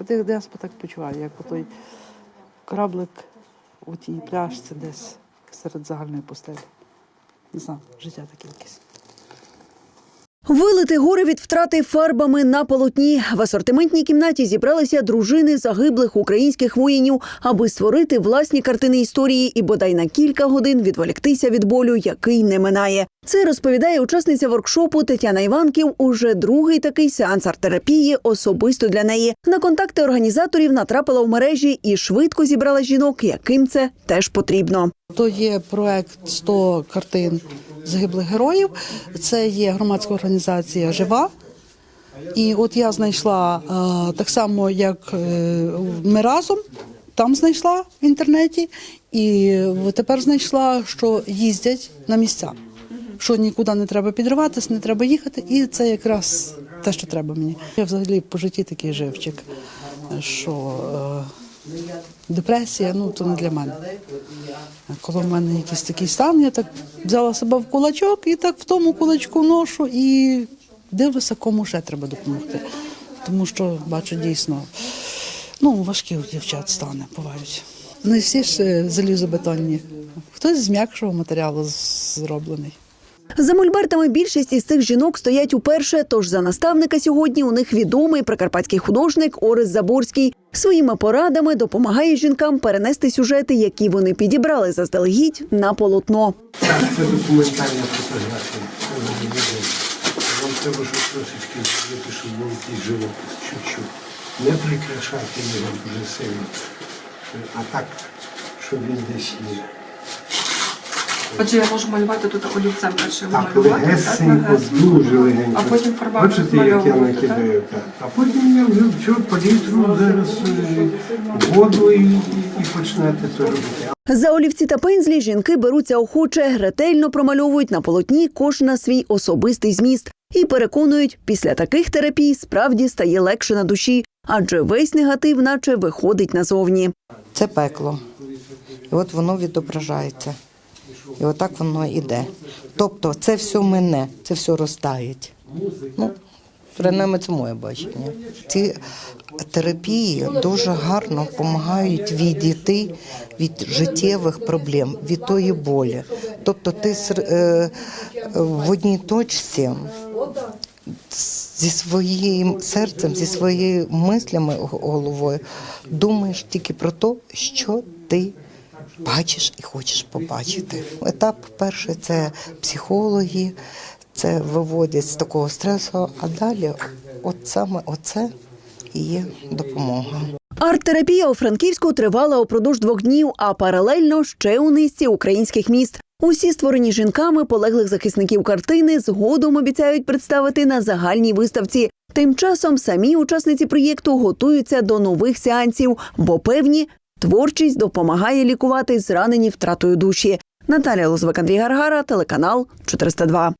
От як деспо так почуваю, як той кораблик у тій пляшці десь серед загальної постелі. Не знаю, життя таке якесь. Вилити горе від втрати фарбами на полотні. В асортиментній кімнаті зібралися дружини загиблих українських воїнів, аби створити власні картини історії і бодай на кілька годин відволіктися від болю, який не минає. Це розповідає учасниця воркшопу Тетяна Іванків. Уже другий такий сеанс арт-терапії особисто для неї. На контакти організаторів натрапила в мережі і швидко зібрала жінок, яким це теж потрібно. То є проект 100 картин загиблих героїв. Це є громадська організація Жива. І от я знайшла е, так само, як е, ми разом там знайшла в інтернеті, і тепер знайшла, що їздять на місця. Що нікуди не треба підриватись, не треба їхати, і це якраз те, що треба мені. Я взагалі по житті такий живчик, що е, депресія ну то не для мене. А Коли в мене якийсь такий стан, я так взяла себе в кулачок і так в тому кулачку ношу і дивлюся, кому ще треба допомогти. Тому що бачу дійсно, ну, важкі у дівчат стани бувають. Не всі ж е, залізобетонні. Хтось з м'якшого матеріалу зроблений. За мольбертами більшість із цих жінок стоять уперше. Тож за наставника сьогодні у них відомий прикарпатський художник Орес Заборський. Своїми порадами допомагає жінкам перенести сюжети, які вони підібрали заздалегідь на полотно. Це документальна фотографія. Вам треба, щоб трошечки зробити, щоб живопис, чуть-чуть. Не прикрашати його дуже сильно. А так, щоб він десь є. Отже, я можу малювати тут олівцем перше Так, малювати, легесенько, дуже легенько. А потім фарбами Бачите, як я розмальовувати, накидаю, так. А потім я вже що, палітру зараз е, воду і, і, і почнете це робити. За олівці та пензлі жінки беруться охоче, ретельно промальовують на полотні кожна свій особистий зміст і переконують, після таких терапій справді стає легше на душі, адже весь негатив, наче виходить назовні. Це пекло. І от воно відображається. І отак воно йде. Тобто це все мене, це все розтає. Ну, принаймні, це моє бачення. Ці терапії дуже гарно допомагають відійти від життєвих проблем, від тої болі. Тобто ти е, в одній точці зі своїм серцем, зі своїми мислями головою думаєш тільки про те, що ти бачиш і хочеш побачити. Етап перший це психологи, це виводять з такого стресу, а далі, от саме оце і є допомога. Арт-терапія у Франківську тривала упродовж двох днів, а паралельно ще у низці українських міст. Усі створені жінками полеглих захисників картини згодом обіцяють представити на загальній виставці. Тим часом самі учасниці проєкту готуються до нових сеансів, бо певні творчість допомагає лікувати зранені втратою душі. Наталія Лозвик, Андрій Гаргара, телеканал 402.